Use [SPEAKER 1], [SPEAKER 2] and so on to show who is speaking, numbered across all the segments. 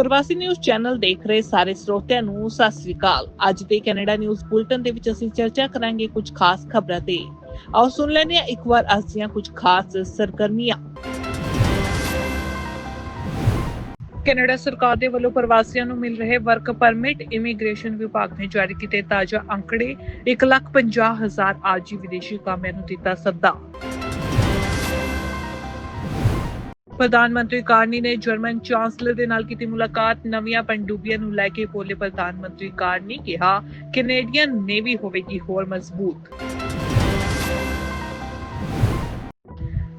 [SPEAKER 1] ਪ੍ਰਵਾਸੀ news channel ਦੇਖ ਰਹੇ ਸਾਰੇ ਸਰੋਤਿਆਂ ਨੂੰ ਸਤਿ ਸ੍ਰੀ ਅਕਾਲ। ਅੱਜ ਦੇ ਕੈਨੇਡਾ ਨਿਊਜ਼ ਬੁਲਟਨ ਦੇ ਵਿੱਚ ਅਸੀਂ ਚਰਚਾ ਕਰਾਂਗੇ ਕੁਝ ਖਾਸ ਖਬਰਾਂ ਤੇ। ਆਓ ਸੁਣ ਲੈਂਦੇ ਹਾਂ ਇੱਕ ਵਾਰ ਅੱਜ ਦੀਆਂ ਕੁਝ ਖਾਸ ਸਰਗਰਮੀਆਂ। ਕੈਨੇਡਾ ਸਰਕਾਰ ਦੇ ਵੱਲੋਂ ਪ੍ਰਵਾਸੀਆਂ ਨੂੰ ਮਿਲ ਰਹੇ ਵਰਕ ਪਰਮਿਟ ਇਮੀਗ੍ਰੇਸ਼ਨ ਵਿਭਾਗ ਨੇ ਜਾਰੀ ਕੀਤੇ ਤਾਜ਼ਾ ਅੰਕੜੇ 1,50,000 ਆਜੀ ਵਿਦੇਸ਼ੀ ਕਾਮਿਆਂ ਨੂੰ ਦਿੱਤਾ ਸੱਦਾ। ਪ੍ਰਧਾਨ ਮੰਤਰੀ ਕਾਰਨੀ ਨੇ ਜਰਮਨ ਚਾਂਸਲਰ ਦੇ ਨਾਲ ਕੀਤੀ ਮੁਲਾਕਾਤ। ਨਵੀਆਂ ਪਣਡੁੱਬੀਆਂ ਨੂੰ ਲੈ ਕੇ ਬੋਲੇ ਪ੍ਰਧਾਨ ਮੰਤਰੀ ਕਾਰਨੀ ਕਿਹਾ, ਕੈਨੇਡੀਅਨ ਨੇਵੀ ਹੋਵੇਗੀ ਹੋਰ ਮਜ਼ਬੂਤ।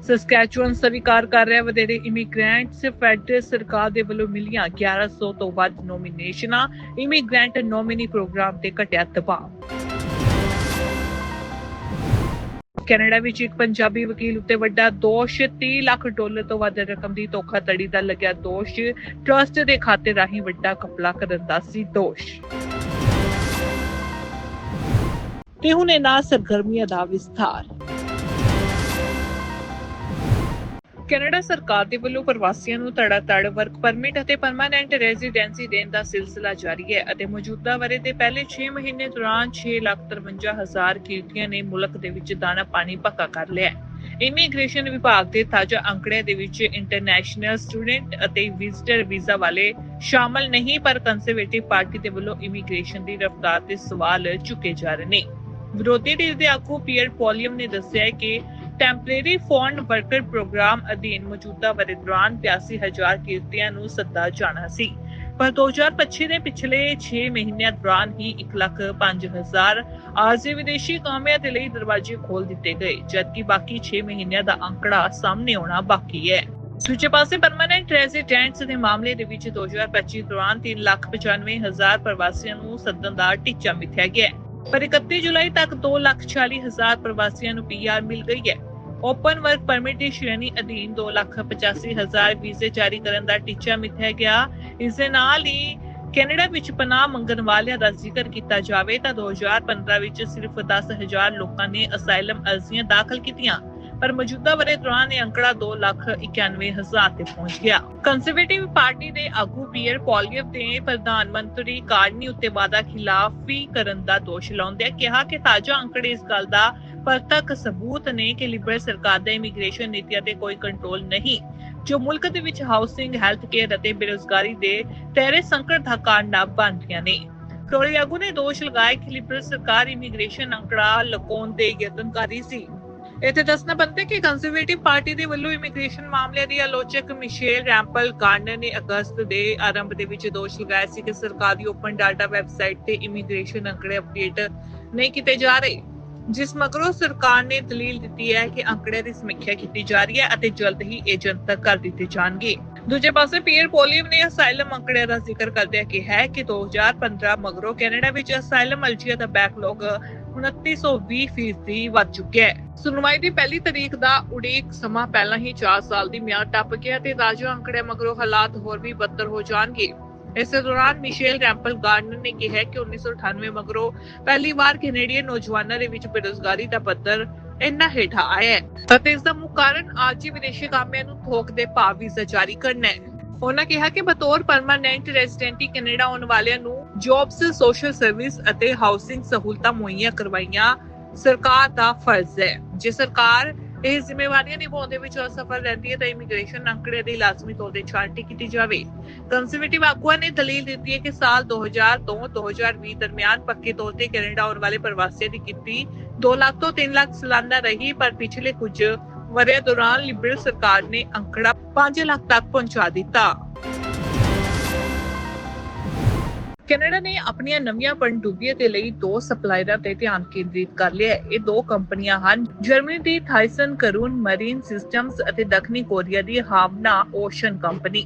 [SPEAKER 1] ਸਸਕੈਚੁਅਨ ਸਵੀਕਾਰ ਕਰ ਰਿਹਾ ਵਧੇਰੇ ਇਮੀਗ੍ਰੈਂਟਸ ਫੈਡਰਲ ਸਰਕਾਰ ਦੇ ਵੱਲੋਂ ਮਿਲੀਆਂ 1100 ਤੋਂ ਵੱਧ ਨੋਮੀਨੇਸ਼ਨਾਂ ਇਮੀਗ੍ਰੈਂਟ ਨੋਮਿਨੀ ਪ੍ਰੋਗਰਾਮ ਤੇ ਘਟਿਆ ਦਬਾਅ। ਕੈਨੇਡਾ ਵਿੱਚ ਇੱਕ ਪੰਜਾਬੀ ਵਕੀਲ ਉੱਤੇ ਵੱਡਾ ਦੋਸ਼ 30 ਲੱਖ ਡਾਲਰ ਤੋਂ ਵੱਧ ਰਕਮ ਦੀ ਧੋਖਾਧੜੀ ਦਾ ਲੱਗਿਆ ਦੋਸ਼। ਟਰਸਟ ਦੇ ਖਾਤੇ ਰਾਹੀਂ ਵੱਡਾ ਕਪਲਾ ਕਰਨ ਦਾ ਸੀ ਦੋਸ਼। ਤੇ ਹੁਣ ਇਹਨਾਂ ਸਰਗਰਮੀਆਂ ਦਾ ਵਿਸਥਾਰ। ਕੈਨੇਡਾ ਸਰਕਾਰ ਦੇ ਵੱਲੋਂ ਪ੍ਰਵਾਸੀਆਂ ਨੂੰ ਤੜਾ-ਤੜ ਵਰਕ ਪਰਮਿਟ ਅਤੇ ਪਰਮਾਨੈਂਟ ਰੈਜ਼ੀਡੈਂਸੀ ਦੇਣ ਦਾ ਸਿਲਸਿਲਾ ਜਾਰੀ ਹੈ ਅਤੇ ਮੌਜੂਦਾ ਵਰੇ ਦੇ ਪਹਿਲੇ 6 ਮਹੀਨੇ ਦੌਰਾਨ 6,53,000 ਕੀਰਤੀਆਂ ਨੇ ਮੁਲਕ ਦੇ ਵਿੱਚ ਦਾਣਾ ਪਾਣੀ ਪੱਕਾ ਕਰ ਲਿਆ ਹੈ। ਇਮੀਗ੍ਰੇਸ਼ਨ ਵਿਭਾਗ ਦੇ ਤਾਜ਼ਾ ਅੰਕੜਿਆਂ ਦੇ ਵਿੱਚ ਇੰਟਰਨੈਸ਼ਨਲ ਸਟੂਡੈਂਟ ਅਤੇ ਵਿਜ਼ਟਰ ਵੀਜ਼ਾ ਵਾਲੇ ਸ਼ਾਮਲ ਨਹੀਂ ਪਰ ਕੰਜ਼ਰਵੇਟਿਵ ਪਾਰਟੀ ਦੇ ਵੱਲੋਂ ਇਮੀਗ੍ਰੇਸ਼ਨ ਦੀ ਰਫ਼ਤਾਰ ਤੇ ਸਵਾਲ ਚੁੱਕੇ ਜਾ ਰਹੇ ਨੇ। ਵਿਰੋਧੀ ਧਿਰ ਦੇ ਆਗੂ ਪੀਅਰ ਪੋਲੀਅਮ ਨੇ ਦੱਸਿਆ ਹੈ ਕਿ ਟੈਂਪਰੇਰੀ ਫੌਂਡ ਵਰਕਰ ਪ੍ਰੋਗਰਾਮ ਅਧੀਨ ਮੌਜੂਦਾ ਵਰੇ ਦੌਰਾਨ 82000 ਕਿਰਤੀਆਂ ਨੂੰ ਸੱਦਾ ਜਾਣਾ ਸੀ। ਪਰ 2025 ਦੇ ਪਿਛਲੇ 6 ਮਹੀਨਿਆਂ ਦੌਰਾਨ ਹੀ 105000 ਆਰਜ਼ੀ ਵਿਦੇਸ਼ੀ ਕਾਮਿਆਂ ਦੇ ਲਈ ਦਰਵਾਜ਼ੇ ਖੋਲ ਦਿੱਤੇ ਗਏ, ਜਦਕਿ ਬਾਕੀ 6 ਮਹੀਨਿਆਂ ਦਾ ਅੰਕੜਾ ਸਾਹਮਣੇ ਆਉਣਾ ਬਾਕੀ ਹੈ। ਦੂਜੇ ਪਾਸੇ ਪਰਮਨੈਂਟ ਰੈਜ਼ੀਡੈਂਟਸ ਦੇ ਮਾਮਲੇ ਦੇ ਵਿੱਚ 2025 ਦੌਰਾਨ 395000 ਪ੍ਰਵਾਸੀਆਂ ਨੂੰ ਸੱਦਣ ਦਾ ਟੀਚਾ ਮਿਥਿਆ ਗਿਆ। ਹੈ ਪਰ 31 ਜੁਲਾਈ ਤੱਕ 240000 ਪ੍ਰਵਾਸੀਆਂ ਨੂੰ ਪੀਆਰ ਮਿਲ ਗਈ ਹੈ। ਓਪਨ ਵਰਕ ਪਰਮਿਟ ਦੀ ਸ਼੍ਰੇਣੀ ਅਧੀਨ 285000 ਵੀਜ਼ੇ ਜਾਰੀ ਕਰਨ ਦਾ ਟੀਚਾ ਮਿੱਥਿਆ ਗਿਆ। ਇਸ ਦੇ ਨਾਲ ਹੀ ਕੈਨੇਡਾ ਵਿੱਚ ਪਨਾਹ ਮੰਗਣ ਵਾਲਿਆਂ ਦਾ ਜ਼ਿਕਰ ਕੀਤਾ ਜਾਵੇ ਤਾਂ 2015 ਵਿੱਚ ਸਿਰਫ 10000 ਲੋਕਾਂ ਨੇ ਅਸਾਈਲਮ ਅਰਜ਼ੀਆਂ ਦਾਖਲ ਕੀਤੀਆਂ, ਪਰ ਮੌਜੂਦਾ ਵਰੇ ਦੌਰਾਨ ਇਹ ਅੰਕੜਾ 291000 ਤੇ ਪਹੁੰਚ ਗਿਆ। ਕੰਜ਼ਰਵੇਟਿਵ ਪਾਰਟੀ ਦੇ ਆਗੂ ਪੀਅਰ ਪੋਲੀਅਵ ਨੇ ਪ੍ਰਧਾਨ ਮੰਤਰੀ ਕਾਰਨੀ ਉੱਤੇ ਵਾਦਾ ਖਿਲਾਫੀ ਕਰਨ ਦਾ ਦੋਸ਼ ਲਾਉਂਦਿਆਂ ਕਿਹਾ ਕਿ ਤਾਜ਼ਾ ਅੰਕੜੇ ਇਸ ਗੱਲ ਦਾ ਪ੍ਰਤੱਖ ਸਬੂਤ ਨੇ ਕਿ ਲਿਬਰਲ ਸਰਕਾਰ ਦਾ ਇਮੀਗ੍ਰੇਸ਼ਨ ਨੀਤੀਆਂ ਤੇ ਕੋਈ ਕੰਟਰੋਲ ਨਹੀਂ, ਜੋ ਮੁਲਕ ਦੇ ਵਿੱਚ ਹਾਊਸਿੰਗ ਹੈਲਥ ਕੇਅਰ ਅਤੇ ਬੇਰੋਜ਼ਗਾਰੀ ਦੇ ਤੇਰੇ ਸੰਕਟ ਦਾ ਕਾਰਨ ਬਣ ਰਹੀਆਂ ਨੇ। ਟੋਰੀ ਆਗੂ ਨੇ ਦੋਸ਼ ਲਗਾਇਆ ਕਿ ਲਿਬਰਲ ਸਰਕਾਰ ਇਮੀਗ੍ਰੇਸ਼ਨ ਅੰਕੜਾ ਲੁਕਾਉਣ ਦੇ ਯਤਨ ਕਰ ਰਹੀ ਸੀ। ਇੱਥੇ ਦੱਸਣਾ ਬੰਦੇ ਕਿ ਕੰਜ਼ਰਵੇਟਿਵ ਪਾਰਟੀ ਦੇ ਵੱਲੋਂ ਇਮੀਗ੍ਰੇਸ਼ਨ ਮਾਮਲਿਆਂ ਦੀ ਆਲੋਚਕ ਮਿਸ਼ੇਲ ਰੈਂਪਲ ਗਾਰਨਰ ਨੇ ਅਗਸਤ ਦੇ ਆਰੰਭ ਦੇ ਵਿੱਚ ਦੋਸ਼ ਲਗਾਇਆ ਸੀ ਕਿ ਸਰਕਾਰੀ ਓਪਨ ਡਾਟਾ ਵੈਬਸਾਈਟ ਤੇ ਇਮੀਗ੍ਰੇਸ਼ਨ ਅੰਕੜੇ ਅਪਡੇਟ ਨਹੀਂ ਕੀਤੇ ਜਾ ਰਹੇ। ਜਿਸ ਮਗਰੋਂ ਸਰਕਾਰ ਨੇ ਦਲੀਲ ਦਿੱਤੀ ਹੈ ਕਿ ਅੰਕੜਿਆਂ ਦੀ ਸਮੀਖਿਆ ਕੀਤੀ ਜਾ ਰਹੀ ਹੈ ਅਤੇ ਜਲਦ ਹੀ ਇਹ ਜਨਤਕ ਕਰ ਦਿੱਤੇ ਜਾਣਗੇ। ਦੂਜੇ ਪਾਸੇ ਪੀਅਰ ਪੋਲੀਵ ਨੇ ਅਸਾਈਲਮ ਅੰਕੜਿਆਂ ਦਾ ਜ਼ਿਕਰ ਕਰਦਿਆਂ ਕਿਹਾ ਹੈ ਕਿ 2015 ਮਗਰੋਂ ਕੈਨੇਡਾ ਵਿੱਚ ਅਸਾਈਲਮ ਅਲਜੀਆ ਦਾ ਬੈਕਲੌਗ 2920 ਫੀਸਦੀ ਵੱਧ ਚੁੱਕਿਆ ਹੈ। ਸੁਣਵਾਈ ਦੀ ਪਹਿਲੀ ਤਾਰੀਖ ਦਾ ਉਡੀਕ ਸਮਾਂ ਪਹਿਲਾਂ ਹੀ 4 ਸਾਲ ਦੀ ਮਿਆਦ ਟੱਪ ਗਿਆ ਤੇ ਤਾਜ਼ਾ ਅੰਕੜੇ ਮਗਰੋਂ ਹਾਲਾਤ ਹੋਰ ਵੀ ਬਦਤਰ ਹੋ ਜਾਣਗੇ। ਇਸੇ ਦੌਰਾਨ ਮਿਸ਼ੇਲ ਰੈਂਪਲ ਗਾਰਡਨਰ ਨੇ ਕਿਹਾ ਕਿ 1998 ਮਗਰੋਂ ਪਹਿਲੀ ਵਾਰ ਕੈਨੇਡੀਅਨ ਨੌਜਵਾਨਾਂ ਦੇ ਵਿੱਚ ਬੇਰੋਜ਼ਗਾਰੀ ਦਾ ਪੱਧਰ ਇੰਨਾ ਹੇਠਾਂ ਆਇਆ ਹੈ ਅਤੇ ਇਸ ਦਾ ਮੁੱਖ ਕਾਰਨ ਆਜੀ ਵਿਦੇਸ਼ੀ ਕਾਮਿਆਂ ਨੂੰ ਥੋਕ ਦੇ ਭਾਅ ਵੀਜ਼ਾ ਜਾਰੀ ਕਰਨਾ ਹੈ। ਉਹਨਾਂ ਕਿਹਾ ਕਿ ਬਤੌਰ ਪਰਮਾਨੈਂਟ ਰੈਜ਼ੀਡੈਂਟੀ ਕੈਨੇਡਾ ਆਉਣ ਵਾਲਿਆਂ ਨੂੰ ਜੌਬਸ ਸੋਸ਼ਲ ਸਰਵਿਸ ਅਤੇ ਹਾਊਸਿੰਗ ਸਹੂਲਤਾਂ ਮੁਹੱਈਆ ਕਰਵਾਈਆਂ ਸਰਕਾਰ ਦਾ ਫਰਜ਼ ਹੈ। ਜੇ ਸਰਕਾਰ ਇਹ ਜ਼ਿੰਮੇਵਾਰੀਆਂ ਨਿਭਾਉਣ ਦੇ ਵਿੱਚ ਅਸਫਲ ਰਹਿੰਦੀ ਹੈ ਤਾਂ ਇਮੀਗ੍ਰੇਸ਼ਨ ਅੰਕੜੇ ਦੀ ਲਾਜ਼ਮੀ ਤੌਰ ਤੇ ਛਾਂਟੀ ਕੀਤੀ ਜਾਵੇ। ਕੰਜ਼ਰਵੇਟਿਵ ਆਗੂਆਂ ਨੇ ਦਲੀਲ ਦਿੱਤੀ ਹੈ ਕਿ ਸਾਲ 2000 ਤੋਂ 2020 ਦਰਮਿਆਨ ਪੱਕੇ ਤੌਰ ਤੇ ਕੈਨੇਡਾ ਆਉਣ ਵਾਲੇ ਪ੍ਰਵਾਸੀਆਂ ਦੀ ਕੀਤੀ 2 ਲੱਖ ਤੋਂ 3 ਲੱਖ ਸਾਲਾਨਾ ਰਹੀ, ਪਰ ਪਿਛਲੇ ਕੁਝ ਵਰ੍ਹਿਆਂ ਦੌਰਾਨ ਲਿਬਰਲ ਸਰਕਾਰ ਨੇ ਅੰਕੜਾ 5 ਲੱਖ ਤੱਕ ਪਹੁੰਚਾ ਦਿੱਤਾ। ਕੈਨੇਡਾ ਨੇ ਆਪਣੀਆਂ ਨਵੀਆਂ ਪਣਡੁੱਬੀਆਂ ਦੇ ਲਈ ਦੋ ਸਪਲਾਇਰਾਂ ਤੇ ਧਿਆਨ ਕੇਂਦਰਿਤ ਕਰ ਲਿਆ ਹੈ। ਇਹ ਦੋ ਕੰਪਨੀਆਂ ਹਨ, ਜਰਮਨੀ ਦੀ ਥਾਈਸਨ ਕਰੂਨ ਮਰੀਨ ਸਿਸਟਮਸ ਅਤੇ ਦੱਖਣੀ ਕੋਰੀਆ ਦੀ ਹਾਵਨਾ ਓਸ਼ਨ ਕੰਪਨੀ।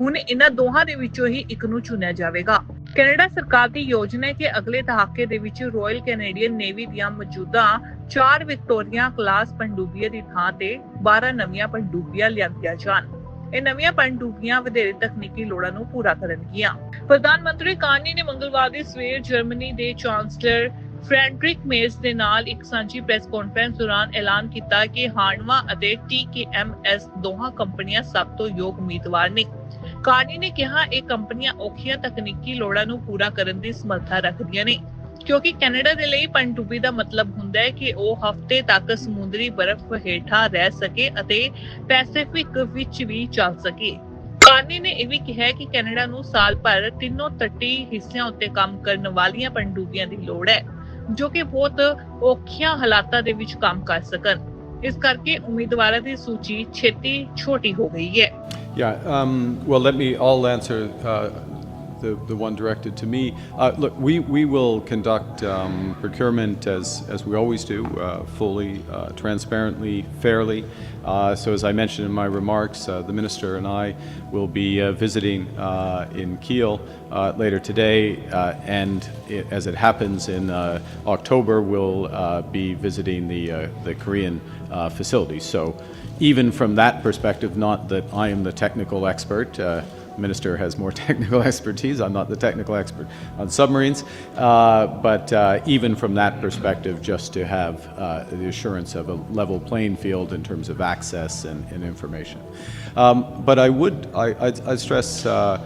[SPEAKER 1] ਹੁਣ ਇਹਨਾਂ ਦੋਹਾਂ ਦੇ ਵਿੱਚੋਂ ਹੀ ਇੱਕ ਨੂੰ ਚੁਣਿਆ ਜਾਵੇਗਾ। ਕੈਨੇਡਾ ਸਰਕਾਰ ਦੀ ਯੋਜਨਾ ਹੈ ਕਿ ਅਗਲੇ ਦਹਾਕੇ ਦੇ ਵਿੱਚ ਰਾਇਲ ਕੈਨੇਡੀਅਨ ਨੇਵੀ ਦੀਆਂ ਮੌਜੂਦਾ ਚਾਰ ਵਿਕਟੋਰੀਆ ਕਲਾਸ ਪਣਡੁੱਬੀਆਂ ਦੀ ਥਾਂ ਤੇ 12 ਨਵੀਆਂ ਪਣਡੁੱਬੀਆਂ ਲਿਆਂਦੀਆਂ ਜਾਣ। ਇਹ ਨਵੀਆਂ ਪਣਡੁੱਬੀਆਂ ਵਧੇਰੇ ਤਕਨੀਕੀ ਲੋੜਾਂ ਨੂੰ ਪੂਰਾ ਕਰਨਗੀਆਂ। ਪ੍ਰਧਾਨ ਮੰਤਰੀ ਕਾਰਨੀ ਨੇ ਮੰਗਲਵਾਰ ਦੀ ਸਵੇਰ ਜਰਮਨੀ ਦੇ ਚਾਂਸਲਰ ਫ੍ਰੈਡਰਿਕ ਮੇਸ ਦੇ ਨਾਲ ਇੱਕ ਸਾਂਝੀ ਪ੍ਰੈਸ ਕਾਨਫਰੰਸ ਦੌਰਾਨ ਐਲਾਨ ਕੀਤਾ ਕਿ ਹਾਨਵਾ ਅਤੇ ਟੀਕੇਐਮਐਸ ਦੋਹਾਂ ਕੰਪਨੀਆਂ ਸਭ ਤੋਂ ਯੋਗ ਉਮੀਦਵਾਰ ਨੇ। ਕਾਨੀ ਨੇ ਕਿਹਾ, ਇਹ ਕੰਪਨੀਆਂ ਔਖੀਆਂ ਤਕਨੀਕੀ ਲੋੜਾਂ ਨੂੰ ਪੂਰਾ ਕਰਨ ਦੀ ਸਮਰੱਥਾ ਰੱਖਦੀਆਂ ਨੇ। ਕਿਉਂਕਿ ਕੈਨੇਡਾ ਦੇ ਲਈ ਪਣਡੁੱਬੀ ਦਾ ਮਤਲਬ ਹੁੰਦਾ ਹੈ ਕਿ ਉਹ ਹਫ਼ਤੇ ਤੱਕ ਸਮੁੰਦਰੀ ਬਰਫ਼ ਹੇਠਾਂ ਰਹਿ ਸਕੇ ਅਤੇ ਪੈਸੀਫਿਕ ਵਿੱਚ ਵੀ ਚੱਲ ਸਕੇ। ਕਾਨੀ ਨੇ ਇਹ ਵੀ ਕਿਹਾ ਕਿ ਕੈਨੇਡਾ ਨੂੰ ਸਾਲ ਭਰ ਤਿੰਨੋਂ ਤੱਟੀ ਹਿੱਸਿਆਂ ਉੱਤੇ ਕੰਮ ਕਰਨ ਵਾਲੀਆਂ ਪਣਡੁੱਬੀਆਂ ਦੀ ਲੋੜ ਹੈ ਜੋ ਕਿ ਬਹੁਤ ਔਖੀਆਂ ਹਾਲਾਤਾਂ ਦੇ ਵਿੱਚ ਕੰਮ ਕਰ ਸਕਣ। ਇਸ ਕਰਕੇ ਉਮੀਦਵਾਰਾਂ ਦੀ ਸੂਚੀ ਛੇਤੀ ਛੋਟੀ ਹੋ ਗਈ ਹੈ।
[SPEAKER 2] Yeah, um, well, let me, I'll answer uh, the, the one directed to me. Uh, look, we, we will conduct um, procurement as, as we always do, uh, fully, uh, transparently, fairly. Uh, so, as I mentioned in my remarks, uh, the minister and I will be uh, visiting in Kiel later today, and i as it happens in October, we'll be visiting the, the Korean facility. So, even from that perspective, not that I am the technical expert. Minister has more technical expertise. I'm not the technical expert on submarines. Uh, but uh, even from that perspective, just to have uh, the assurance of a level playing field in terms of access and, and information. Um, but I would I, I'd stress uh,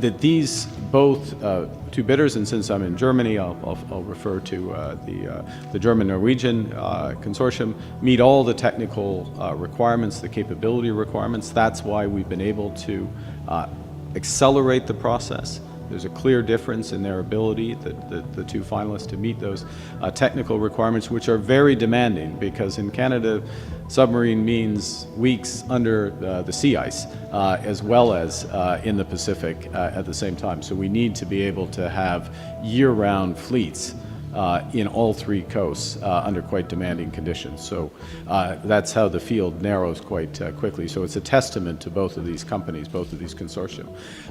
[SPEAKER 2] that these both uh, two bidders, and since I'm in Germany, I'll, I'll, I'll refer to uh, the, uh, the German-Norwegian uh, consortium, meet all the technical uh, requirements, the capability requirements. That's why we've been able to uh, accelerate the process. There's a clear difference in their ability, the, the, the two finalists, to meet those uh, technical requirements, which are very demanding because in Canada, submarine means weeks under uh, the sea ice, uh, as well as uh, in the Pacific uh, at the same time. So we need to be able to have year round fleets. Uh, in all three coasts uh, under quite demanding conditions. So uh, that's how the field narrows quite uh, quickly. So it's a testament to both of these companies, both of these consortia,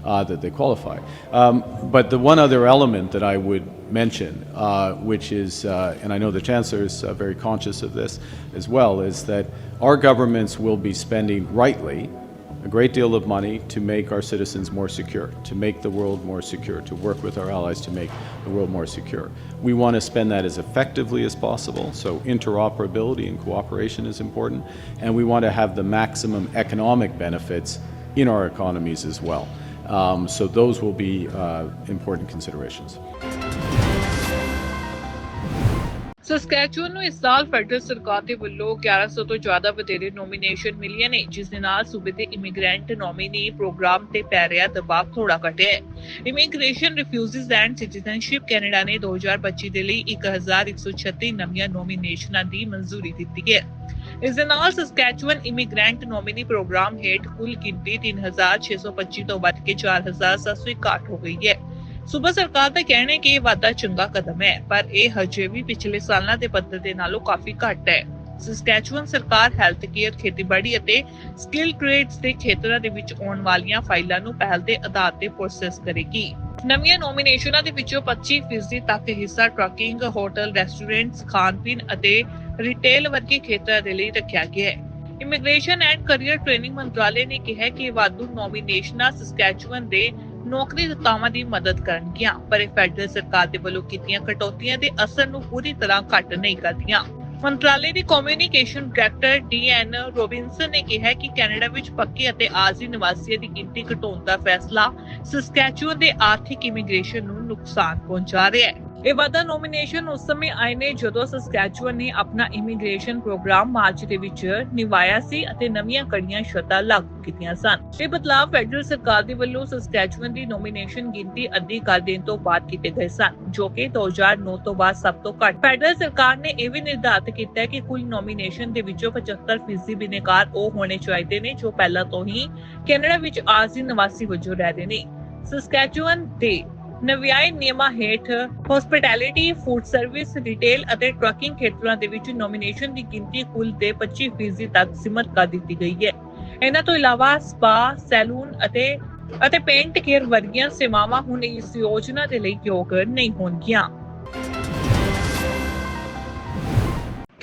[SPEAKER 2] uh, that they qualify. Um, but the one other element that I would mention, uh, which is, and I know the Chancellor is very conscious of this as well, is that our governments will be spending rightly a great deal of money to make our citizens more secure, to make the world more secure, to work with our allies to make the world more secure. We want to spend that as effectively as possible, so interoperability and cooperation is important, and we want to have the maximum economic benefits in our economies as well. Um, so those will be uh, important considerations.
[SPEAKER 1] ਸਸਕੈਚੂਅਨ ਨੂੰ ਇਸ ਸਾਲ federal ਸਰਕਾਰ ਦੇ ਵੱਲੋਂ 1100 ਤੋਂ ਜ਼ਿਆਦਾ ਵਧੇਰੇ nomination ਮਿਲੀਆਂ ਨੇ, ਜਿਸ ਦੇ ਨਾਲ ਸੂਬੇ ਦੇ ਇਮੀਗ੍ਰੈਂਟ ਨੋਮੀਨੀ ਪ੍ਰੋਗਰਾਮ ਤੇ ਪੈ ਰਿਹਾ ਦਬਾਅ ਥੋੜਾ ਘਟਿਆ ਹੈ। Immigration refugees and citizenship Canada ਨੇ 2025 ਦੇ ਲਈ 1136 ਨਵੀਆਂ ਨੋਮੀਨੇਸ਼ਨਾਂ ਦੀ ਮਨਜ਼ੂਰੀ ਦਿੱਤੀ ਹੈ। ਇਸ ਦੇ ਨਾਲ ਸਸਕੈਚੂਅਨ ਇਮੀਗ੍ਰੈਂਟ ਨੋਮੀਨੀ ਪ੍ਰੋਗਰਾਮ ਹੇਠ ਕੁੱਲ ਗਿਣਤੀ 3625 ਤੋਂ ਵੱਧ ਕੇ 4761 ਹੋ ਗਈ ਹੈ। ਸੂਬਾ ਸਰਕਾਰ ਦਾ ਕਹਿਣਾ ਹੈ ਕਿ ਇਹ ਵਾਧਾ ਚੰਗਾ ਕਦਮ ਹੈ ਪਰ ਇਹ ਹਜੇ ਵੀ ਪਿਛਲੇ ਸਾਲਾਂ ਦੇ ਪੱਧਰ ਦੇ ਨਾਲੋਂ ਕਾਫੀ ਘੱਟ ਹੈ। ਸਸਕੈਚੂਅਨ ਸਰਕਾਰ ਹੈਲਥ ਕੇਅਰ ਖੇਤੀਬਾੜੀ ਅਤੇ ਸਕਿੱਲ ਟ੍ਰੇਡਸ ਦੇ ਖੇਤਰਾਂ ਦੇ ਵਿੱਚ ਆਉਣ ਵਾਲੀਆਂ ਫਾਈਲਾਂ ਨੂੰ ਪਹਿਲ ਦੇ ਆਧਾਰ ਤੇ ਪ੍ਰੋਸੈਸ ਕਰੇਗੀ। ਨਵੀਆਂ ਨੋਮੀਨੇਸ਼ਨਾਂ ਦੇ ਵਿੱਚੋਂ 25% ਤੱਕ ਹਿੱਸਾ ਟਰਕਿੰਗ ਹੋਟਲ, ਰੈਸਟੋਰੈਂਟਸ, ਖਾਣ-ਪੀਣ ਅਤੇ ਰਿਟੇਲ ਵਰਗੇ ਖੇਤਰਾਂ ਦੇ ਲਈ ਰੱਖਿਆ ਗਿਆ ਹੈ। ਇਮੀਗ੍ਰੇਸ਼ਨ ਐਂਡ ਕੈਰੀਅਰ ਟ੍ਰੇਨਿੰਗ ਮੰਤਰਾਲੇ ਨੇ ਕਿਹਾ ਕਿ ਵਾਧੂ ਨੋਮੀਨੇਸ਼ਨਾਂ ਸਸਕੈਚੂਅਨ ਦੇ ਨੌਕਰੀਦਾਤਾਵਾਂ ਦੀ ਮਦਦ ਕਰਨਗੀਆਂ, ਪਰ ਇਹ ਫੈਡਰਲ ਸਰਕਾਰ ਦੇ ਵੱਲੋਂ ਕੀਤੀਆਂ ਕਟੌਤੀਆਂ ਦੇ ਅਸਰ ਨੂੰ ਪੂਰੀ ਤਰ੍ਹਾਂ ਘੱਟ ਨਹੀਂ ਕਰਦੀਆਂ। ਮੰਤਰਾਲੇ ਦੀ ਕਮਿਊਨੀਕੇਸ਼ਨ ਡਾਇਰੈਕਟਰ ਡੀਐਨ ਰੋਬਿਨਸਨ ਨੇ ਕਿਹਾ ਕਿ ਕੈਨੇਡਾ ਵਿੱਚ ਪੱਕੇ ਅਤੇ ਆਜ਼ੀ ਨਿਵਾਸੀਆਂ ਦੀ ਗਿਣਤੀ ਘਟਾਉਣ ਦਾ ਫੈਸਲਾ ਸਸਕੈਚੂਅਨ ਦੇ ਆਰਥਿਕ ਇਮੀਗ੍ਰੇਸ਼ਨ ਨੂੰ ਨੁਕਸਾਨ ਪਹੁੰਚਾ ਰਿਹਾ ਹੈ। ਇਹ ਵਾਧਾ ਨੋਮੀਨੇਸ਼ਨ ਉਸ ਸਮੇਂ ਆਏ ਨੇ ਜਦੋਂ ਸਸਕੈਚੂਅਨ ਨੇ ਆਪਣਾ ਇਮੀਗ੍ਰੇਸ਼ਨ ਪ੍ਰੋਗਰਾਮ ਮਾਰਚ ਦੇ ਵਿੱਚ ਨਿਭਾਇਆ ਸੀ ਅਤੇ ਨਵੀਆਂ ਕੜੀਆਂ ਸ਼ਰਤਾਂ ਲਾਗੂ ਕੀਤੀਆਂ ਸਨ। ਇਹ ਬਦਲਾਅ ਫੈਡਰਲ ਸਰਕਾਰ ਦੇ ਵੱਲੋਂ ਸਸਕੈਚੂਅਨ ਦੀ ਨੋਮੀਨੇਸ਼ਨ ਗਿਣਤੀ ਅੱਧੀ ਕਰ ਦੇਣ ਤੋਂ ਬਾਅਦ ਕੀਤੇ ਗਏ ਸਨ, ਜੋ ਕਿ 2009 ਤੋਂ ਬਾਅਦ ਸਭ ਤੋਂ ਘੱਟ। ਫੈਡਰਲ ਸਰਕਾਰ ਨੇ ਇਹ ਵੀ ਨਿਰਧਾਰਤ ਕੀਤਾ ਹੈ ਕਿ ਕੁੱਲ ਨੋਮੀਨੇਸ਼ਨ ਦੇ ਵਿੱਚੋਂ 75% ਬਿਨੇਕਾਰ ਉਹ ਹੋਣੇ ਚਾਹੀਦੇ ਨੇ ਜੋ ਪਹਿਲਾਂ ਤੋਂ ਹੀ ਕੈਨੇਡਾ ਵਿੱਚ ਆਰਜ਼ੀ ਨਿਵਾਸੀ ਵਜੋਂ ਰਹਿੰਦੇ ਨੇ। ਸਸਕੈਚੂਅਨ ਦੇ ਨਵਿਆਏ ਨਿਯਮਾਂ ਹੇਠ ਹਸਪਿਟੈਲਿਟੀ, ਫੂਡ ਸਰਵਿਸ, ਰਿਟੇਲ ਅਤੇ ਟਰੱਕਿੰਗ ਖੇਤਰਾਂ ਦੇ ਵਿੱਚ ਨੋਮੀਨੇਸ਼ਨ ਦੀ ਗਿਣਤੀ ਕੁੱਲ ਦੇ 25% ਤੱਕ ਸੀਮਤ ਕਰ ਦਿੱਤੀ ਗਈ ਹੈ। ਇਹਨਾਂ ਤੋਂ ਇਲਾਵਾ ਸਪਾ, ਸੈਲੂਨ ਅਤੇ ਅਤੇ ਪੇਂਟ ਕੇਅਰ ਵਰਗੀਆਂ ਸੇਵਾਵਾਂ ਹੁਣ ਇਸ ਯੋਜਨਾ ਦੇ ਲਈ ਯੋਗ ਨਹੀਂ ਹੋਣਗੀਆਂ।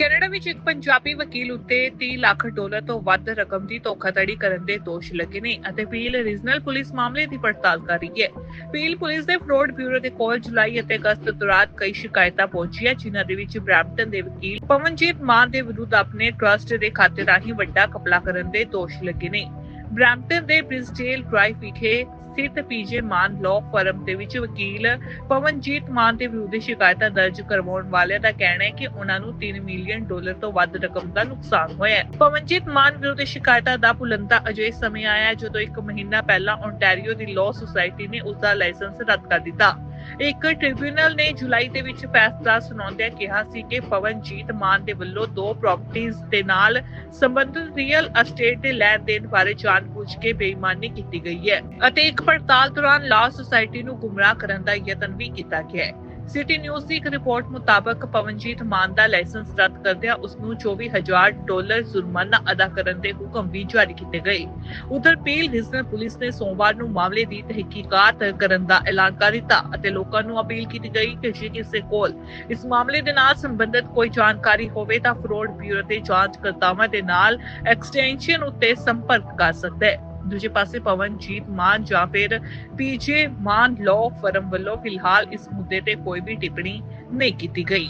[SPEAKER 1] ਕੈਨੇਡਾ ਵਿੱਚ ਇੱਕ ਪੰਜਾਬੀ ਵਕੀਲ ਉੱਤੇ 30 ਲੱਖ ਡਾਲਰ ਤੋਂ ਵੱਧ ਰਕਮ ਦੀ ਧੋਖਾਧੜੀ ਕਰਨ ਦੇ ਦੋਸ਼ ਲੱਗੇ ਨੇ ਅਤੇ ਪੀਲ ਰੀਜਨਲ ਪੁਲਿਸ ਮਾਮਲੇ ਦੀ ਪੜਤਾਲ ਕਰ ਰਹੀ ਹੈ। ਪੀਲ ਪੁਲਿਸ ਦੇ ਫਰੋਡ ਬਿਊਰੋ ਦੇ ਕੋਲ ਜੁਲਾਈ ਅਤੇ ਅਗਸਤ ਦੌਰਾਨ ਕਈ ਸ਼ਿਕਾਇਤਾਂ ਪਹੁੰਚੀਆਂ, ਜਿਨ੍ਹਾਂ ਦੇ ਵਿੱਚ ਬ੍ਰੈਂਪਟਨ ਦੇ ਵਕੀਲ ਪਵਨਜੀਤ ਮਾਨ ਦੇ ਵਿਰੁੱਧ ਆਪਣੇ ਟਰਸਟ ਦੇ ਖਾਤੇ ਰਾਹੀਂ ਵੱਡਾ ਕਪਲਾ ਕਰਨ ਦੇ ਦੋਸ਼ ਲੱਗੇ ਨੇ। ਬ੍ਰੈਂਪਟਨ ਦੇ ਬ੍ਰਿਸਟੇਲ ਡਰਾਈਵ ਵਿਖੇ ਸਥਿਤ ਪੀਜੇ ਮਾਨ ਲਾਅ ਫਰਮ ਦੇ ਵਿੱਚ ਵਕੀਲ ਪਵਨਜੀਤ ਮਾਨ ਦੇ ਵਿਰੁੱਧ ਸ਼ਿਕਾਇਤਾਂ ਦਰਜ ਕਰਵਾਉਣ ਵਾਲਿਆਂ ਦਾ ਕਹਿਣਾ ਹੈ ਕਿ ਉਹਨਾਂ ਨੂੰ 3 ਮਿਲੀਅਨ ਡਾਲਰ ਤੋਂ ਵੱਧ ਰਕਮ ਦਾ ਨੁਕਸਾਨ ਹੋਇਆ ਹੈ। ਪਵਨਜੀਤ ਮਾਨ ਵਿਰੁੱਧ ਸ਼ਿਕਾਇਤਾਂ ਦਾ ਪੁਲੰਦਾ ਅਜੇ ਸਮੇਂ ਆਇਆ ਜਦੋਂ ਇੱਕ ਮਹੀਨਾ ਪਹਿਲਾਂ ਓਨਟਾਰੀਓ ਦੀ ਲਾਅ ਸੁਸਾਇਟੀ ਨੇ ਉਸ ਦਾ ਲਾਇਸੈਂਸ ਰੱਦ ਕਰ ਦਿੱਤਾ। ਇੱਕ ਟ੍ਰਿਬਿਊਨਲ ਨੇ ਜੁਲਾਈ ਦੇ ਵਿੱਚ ਫੈਸਲਾ ਸੁਣਾਉਂਦਿਆਂ ਕਿਹਾ ਸੀ ਕਿ ਪਵਨਜੀਤ ਮਾਨ ਦੇ ਵੱਲੋਂ ਦੋ ਪ੍ਰਾਪਰਟੀਆਂ ਦੇ ਨਾਲ ਸੰਬੰਧਿਤ ਰੀਅਲ ਅਸਟੇਟ ਦੇ ਲੈਣ ਦੇਣ ਬਾਰੇ ਜਾਣਬੁੱਝ ਕੇ ਬੇਈਮਾਨੀ ਕੀਤੀ ਗਈ ਹੈ ਅਤੇ ਇੱਕ ਪੜਤਾਲ ਦੌਰਾਨ ਲਾ ਸੁਸਾਇਟੀ ਨੂੰ ਗੁੰਮਰਾਹ ਕਰਨ ਦਾ ਯਤਨ ਵੀ ਕੀਤਾ ਗਿਆ ਹੈ। ਸਿਟੀ ਨਿਊਜ਼ ਦੀ ਇੱਕ ਰਿਪੋਰਟ ਮੁਤਾਬਕ ਪਵਨਜੀਤ ਮਾਨ ਦਾ ਲਾਇਸੈਂਸ ਰੱਦ ਕਰਦਿਆਂ ਉਸ ਨੂੰ 24000 ਡਾਲਰ ਜੁਰਮਾਨਾ ਅਦਾ ਕਰਨ ਦੇ ਹੁਕਮ ਵੀ ਜਾਰੀ ਕੀਤੇ ਗਏ। ਉਧਰ ਪੀਲ ਰੀਜਨਲ ਪੁਲਿਸ ਨੇ ਸੋਮਵਾਰ ਨੂੰ ਮਾਮਲੇ ਦੀ ਤਹਿਕੀਕਾਤ ਕਰਨ ਦਾ ਐਲਾਨ ਕਰ ਦਿੱਤਾ ਅਤੇ ਲੋਕਾਂ ਨੂੰ ਅਪੀਲ ਕੀਤੀ ਗਈ ਕਿ ਜੇ ਕਿਸੇ ਕੋਲ ਇਸ ਮਾਮਲੇ ਦੇ ਨਾਲ ਸੰਬੰਧਿਤ ਕੋਈ ਜਾਣਕਾਰੀ ਹੋਵੇ ਤਾਂ ਫਰੋਡ ਬਿਊਰੋ ਦੇ ਜਾਂਚਕਰਤਾਵਾਂ ਦੇ ਨਾਲ ਐਕਸਟੈਂਸ਼ਨ ਉੱਤੇ ਸੰਪਰਕ ਕਰ ਸਕਦਾ ਹੈ। ਦੂਜੇ ਪਾਸੇ ਪਵਨਜੀਤ ਮਾਨ ਜਾਂ ਫਿਰ ਪੀਜੇ ਮਾਨ ਲਾਅ ਫਰਮ ਵੱਲੋਂ ਫਿਲਹਾਲ ਇਸ ਮੁੱਦੇ ਤੇ ਕੋਈ ਵੀ ਟਿੱਪਣੀ ਨਹੀਂ ਕੀਤੀ ਗਈ।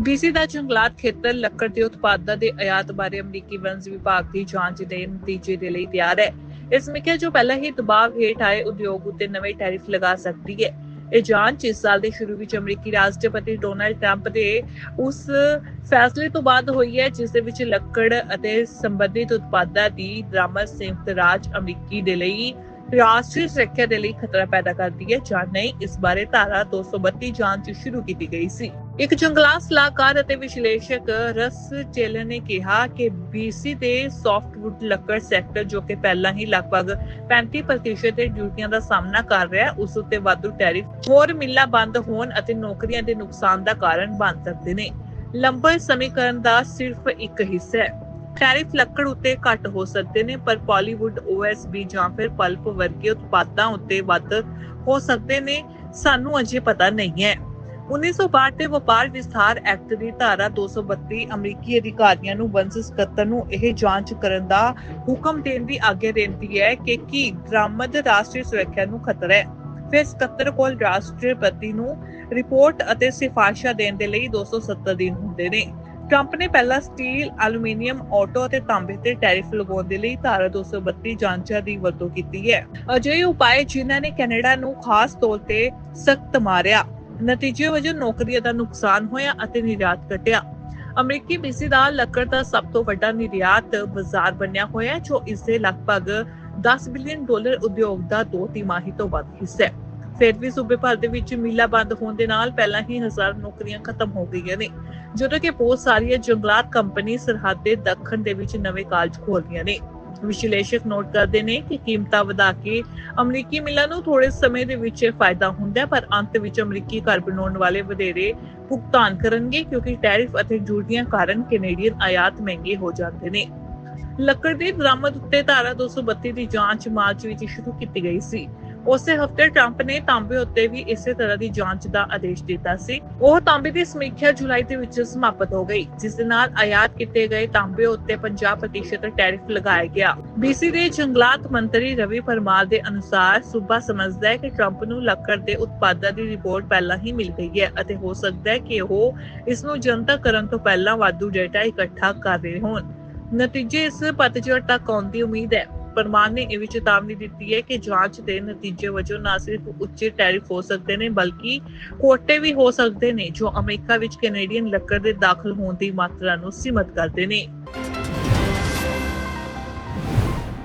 [SPEAKER 1] ਬੀਸੀ ਦਾ ਜੰਗਲਾਤ ਖੇਤਰ ਲੱਕੜ ਦੇ ਉਤਪਾਦਾਂ ਦੇ ਆਯਾਤ ਬਾਰੇ ਅਮਰੀਕੀ ਵਣਜ ਵਿਭਾਗ ਦੀ ਜਾਂਚ ਦੇ ਨਤੀਜੇ ਦੇ ਲਈ ਤਿਆਰ ਹੈ। ਇਸ ਸਮੀਖਿਆ ਜੋ ਪਹਿਲਾਂ ਹੀ ਦਬਾਅ ਹੇਠ ਆਏ ਉਦਯੋਗ ਉਤੇ ਨਵੇਂ ਟੈਰਿਫ ਲਗਾ ਸਕਦੀ ਹੈ। ਇਹ ਜਾਂਚ ਇਸ ਸਾਲ ਦੇ ਸ਼ੁਰੂ ਵਿੱਚ ਅਮਰੀਕੀ ਰਾਸ਼ਟਰਪਤੀ ਡੋਨਾਲਡ ਟਰੰਪ ਦੇ ਉਸ ਫੈਸਲੇ ਤੋਂ ਬਾਅਦ ਹੋਈ ਹੈ, ਜਿਸ ਦੇ ਵਿੱਚ ਲੱਕੜ ਅਤੇ ਸੰਬੰਧਿਤ ਉਤਪਾਦਾਂ ਦੀ ਦਰਾਮਦ ਸੰਯੁਕਤ ਰਾਜ ਅਮਰੀਕੀ ਦੇ ਲਈ ਰਾਸ਼ਟਰੀ ਸੁਰੱਖਿਆ ਦੇ ਲਈ ਖਤਰਾ ਪੈਦਾ ਕਰਦੀ ਹੈ ਜਾਂ ਨਹੀਂ, ਇਸ ਬਾਰੇ ਧਾਰਾ 232 ਜਾਂਚ ਸ਼ੁਰੂ ਕੀਤੀ ਗਈ ਸੀ। ਇੱਕ ਜੰਗਲਾਤ ਸਲਾਹਕਾਰ ਅਤੇ ਵਿਸ਼ਲੇਸ਼ਕ ਰਸ ਚੇਲਰ ਨੇ ਕਿਹਾ ਕਿ BC ਦੇ ਸੌਫਟਵੁੱਡ ਲੱਕੜ ਸੈਕਟਰ ਜੋ ਕਿ ਪਹਿਲਾਂ ਹੀ ਲਗਭਗ 35% ਦੇ ਡਿਊਟੀਆਂ ਦਾ ਸਾਹਮਣਾ ਕਰ ਰਿਹਾ ਹੈ ਉਸ ਉੱਤੇ ਵਾਧੂ ਟੈਰਿਫ ਹੋਰ ਮਿੱਲਾਂ ਬੰਦ ਹੋਣ ਅਤੇ ਨੌਕਰੀਆਂ ਦੇ ਨੁਕਸਾਨ ਦਾ ਕਾਰਨ ਬਣ ਸਕਦੇ ਨੇ। ਲੰਬੇ ਸਮੀਕਰਨ ਦਾ ਸਿਰਫ ਇੱਕ ਹਿੱਸਾ ਹੈ। ਟੈਰਿਫ ਲੱਕੜ ਉੱਤੇ ਘੱਟ ਹੋ ਸਕਦੇ ਨੇ, ਪਰ ਪਾਲੀਵੁੱਡ OSB ਜਾਂ ਫਿਰ ਪਲਪ ਵਰਗੇ ਉਤਪਾਦਾਂ ਉੱਤੇ ਵੱਧ ਹੋ ਸਕਦੇ ਨੇ, ਸਾਨੂੰ ਅਜੇ ਪਤਾ ਨਹੀਂ ਹੈ। 1962 ਦੇ ਵਪਾਰ ਵਿਸਥਾਰ ਐਕਟ ਦੀ ਧਾਰਾ 232 ਅਮਰੀਕੀ ਅਧਿਕਾਰੀਆਂ ਨੂੰ ਵੰਸ਼ ਸਕੱਤਰ ਨੂੰ ਇਹ ਜਾਂਚ ਕਰਨ ਦਾ ਹੁਕਮ ਦੇਣ ਦੀ ਆਗਿਆ ਦਿੰਦੀ ਹੈ ਕਿ ਕੀ ਦਰਾਮਦ ਰਾਸ਼ਟਰੀ ਸੁਰੱਖਿਆ ਨੂੰ ਖਤਰਾ ਹੈ। ਫਿਰ ਸਕੱਤਰ ਕੋਲ ਰਾਸ਼ਟਰਪਤੀ ਨੂੰ ਰਿਪੋਰਟ ਅਤੇ ਸਿਫਾਰਸ਼ਾਂ ਦੇਣ ਦੇ ਲਈ 270 ਦਿਨ ਹੁੰਦੇ ਨੇ। ਟਰੰਪ ਨੇ ਪਹਿਲਾਂ ਸਟੀਲ, ਐਲੂਮੀਨੀਅਮ, ਆਟੋ ਅਤੇ ਤਾਂਬੇ ਤੇ ਟੈਰਿਫ ਲਗਾਉਣ ਦੇ ਲਈ ਧਾਰਾ 232 ਜਾਂਚਾਂ ਦੀ ਵਰਤੋਂ ਕੀਤੀ ਹੈ। ਅਜਿਹੇ ਉਪਾਅ ਜਿਨ੍ਹਾਂ ਨੇ ਕੈਨੇਡਾ ਨੂੰ ਖਾਸ ਤੌਰ ਤੇ ਸਖਤ ਮਾਰਿਆ ਨਤੀਜੇ ਵਜੋਂ ਨੌਕਰੀਆਂ ਦਾ ਨੁਕਸਾਨ ਹੋਇਆ ਅਤੇ ਨਿਰਯਾਤ ਘਟਿਆ। ਅਮਰੀਕੀ ਬੀਸੀ ਦਾ ਲੱਕੜ ਦਾ ਸਭ ਤੋਂ ਵੱਡਾ ਨਿਰਯਾਤ ਬਾਜ਼ਾਰ ਬਣਿਆ ਹੋਇਆ ਹੈ, ਜੋ ਇਸ ਦੇ ਲਗਭਗ 10 ਬਿਲੀਅਨ ਡਾਲਰ ਉਦਯੋਗ ਦਾ ਦੋ ਤਿਮਾਹੀ ਤੋਂ ਵੱਧ ਹਿੱਸਾ ਹੈ। ਫਿਰ ਵੀ ਸੂਬੇ ਭਰ ਦੇ ਵਿੱਚ ਮਿੱਲਾਂ ਬੰਦ ਹੋਣ ਦੇ ਨਾਲ ਪਹਿਲਾਂ ਹੀ ਹਜ਼ਾਰ ਨੌਕਰੀਆਂ ਖਤਮ ਹੋ ਗਈਆਂ ਨੇ। ਜਦੋਂ ਕਿ ਬਹੁਤ ਸਾਰੀਆਂ ਜੰਗਲਾਤ ਕੰਪਨੀ ਸਰਹੱਦ ਦੇ ਦੱਖਣ ਦੇ ਵਿੱਚ ਨਵੇਂ ਕਾਲਜ ਖੋਲ੍ਹਦੀਆਂ ਨੇ। ਵਿਸ਼ਲੇਸ਼ਕ ਨੋਟ ਕਰਦੇ ਨੇ ਕਿ ਕੀਮਤਾਂ ਵਧਾ ਕੇ ਅਮਰੀਕੀ ਮਿੱਲਾਂ ਨੂੰ ਥੋੜੇ ਸਮੇਂ ਦੇ ਵਿੱਚ ਫਾਇਦਾ ਹੁੰਦਾ ਪਰ ਅੰਤ ਵਿੱਚ ਅਮਰੀਕੀ ਘਰ ਬਣਾਉਣ ਵਾਲੇ ਵਧੇਰੇ ਭੁਗਤਾਨ ਕਰਨਗੇ ਕਿਉਂਕਿ ਟੈਰਿਫ ਅਤੇ ਡਿਊਟੀਆਂ ਕਾਰਨ ਕੈਨੇਡੀਅਨ ਆਯਾਤ ਮਹਿੰਗੇ ਹੋ ਜਾਂਦੇ ਨੇ। ਲੱਕੜ ਦੀ ਦਰਾਮਦ ਉੱਤੇ ਧਾਰਾ 232 ਦੀ ਜਾਂਚ ਮਾਰਚ ਵਿੱਚ ਸ਼ੁਰੂ ਕੀਤੀ ਗਈ ਸੀ। ਉਸੇ ਹਫ਼ਤੇ ਟਰੰਪ ਨੇ ਤਾਂਬੇ ਉੱਤੇ ਵੀ ਇਸੇ ਤਰ੍ਹਾਂ ਦੀ ਜਾਂਚ ਦਾ ਆਦੇਸ਼ ਦਿੱਤਾ ਸੀ। ਉਹ ਤਾਂਬੇ ਦੀ ਸਮੀਖਿਆ ਜੁਲਾਈ ਦੇ ਵਿੱਚ ਸਮਾਪਤ ਹੋ ਗਈ, ਜਿਸ ਦੇ ਨਾਲ ਆਯਾਤ ਕੀਤੇ ਗਏ ਤਾਂਬੇ ਉੱਤੇ 50% ਟੈਰਿਫ ਲਗਾਇਆ ਗਿਆ। BC ਦੇ ਜੰਗਲਾਤ ਮੰਤਰੀ ਰਵੀ ਪਰਮਾਰ ਦੇ ਅਨੁਸਾਰ ਸੂਬਾ ਸਮਝਦਾ ਹੈ ਕਿ ਟਰੰਪ ਨੂੰ ਲੱਕੜ ਦੇ ਉਤਪਾਦਾਂ ਦੀ ਰਿਪੋਰਟ ਪਹਿਲਾਂ ਹੀ ਮਿਲ ਗਈ ਹੈ ਅਤੇ ਹੋ ਸਕਦਾ ਹੈ ਕਿ ਉਹ ਇਸ ਨੂੰ ਜਨਤਾ ਕਰਨ ਤੋਂ ਪਹਿਲਾਂ ਵਾਧੂ ਡੇਟਾ ਇਕੱਠਾ ਕਰ ਰਹੇ ਹੋਣ। ਨਤੀਜੇ ਇਸ ਪਤਝੜ ਤੱਕ ਆਉਣ ਦੀ ਉਮੀਦ ਹੈ। ਪਰਮਾਨ ਨੇ ਇਹ ਵੀ ਚੇਤਾਵਨੀ ਦਿੱਤੀ ਹੈ ਕਿ ਜਾਂਚ ਦੇ ਨਤੀਜੇ ਵਜੋਂ ਨਾ ਸਿਰਫ ਉੱਚੇ ਟੈਰਿਫ ਹੋ ਸਕਦੇ ਨੇ, ਬਲਕਿ ਕੋਟੇ ਵੀ ਹੋ ਸਕਦੇ ਨੇ, ਜੋ ਅਮਰੀਕਾ ਵਿੱਚ ਕੈਨੇਡੀਅਨ ਲੱਕੜ ਦੇ ਦਾਖਲ ਹੋਣ ਦੀ ਮਾਤਰਾ ਨੂੰ ਸੀਮਤ ਕਰਦੇ ਨੇ।